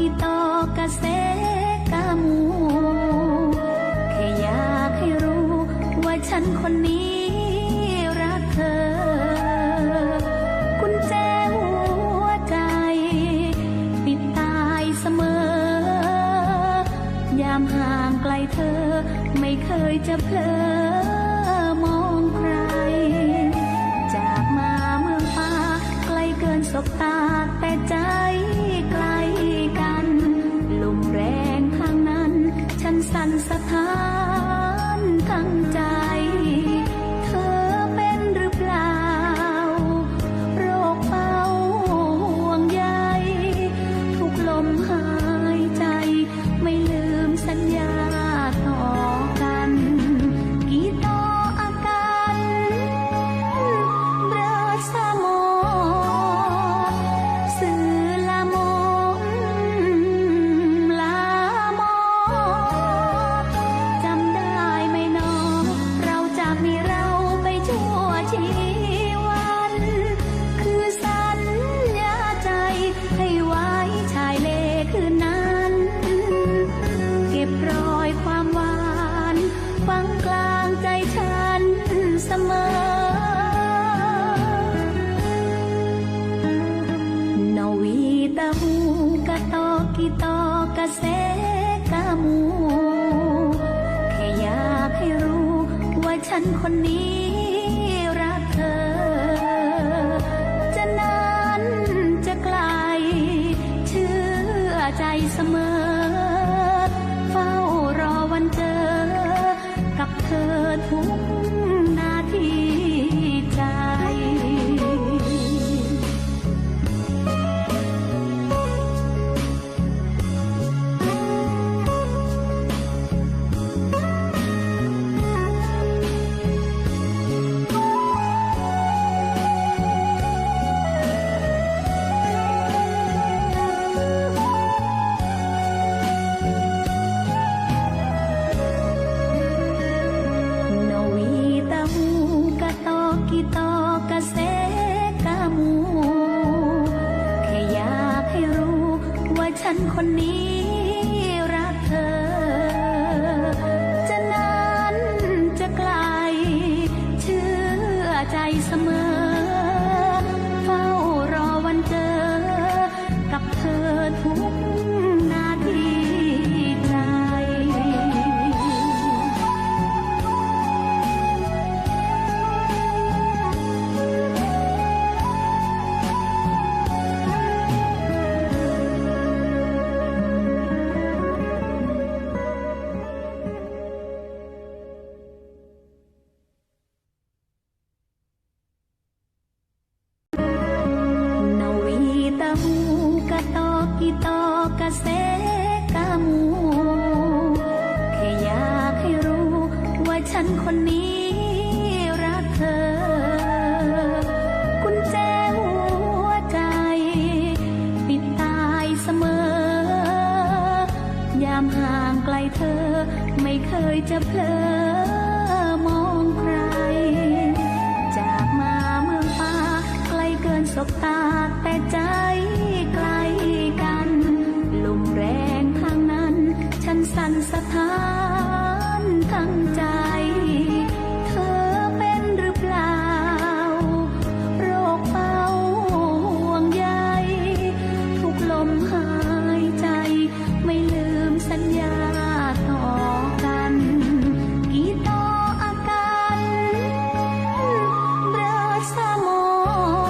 kita kasih ฉันคนนี้รักเธอ คุณแจหัวใจ ปิดตายเสมอ ยามห่างไกลเธอ ไม่เคยจะเพลิอ คนนี้ กะเสกะมู แค่อยากให้รู้ว่าฉันคนนี้รักเธอ คุณแจหัวใจปิดตายเสมอ ยามห่างไกลเธอไม่เคยจะเพลอ สั่นสะท้านทั้งใจ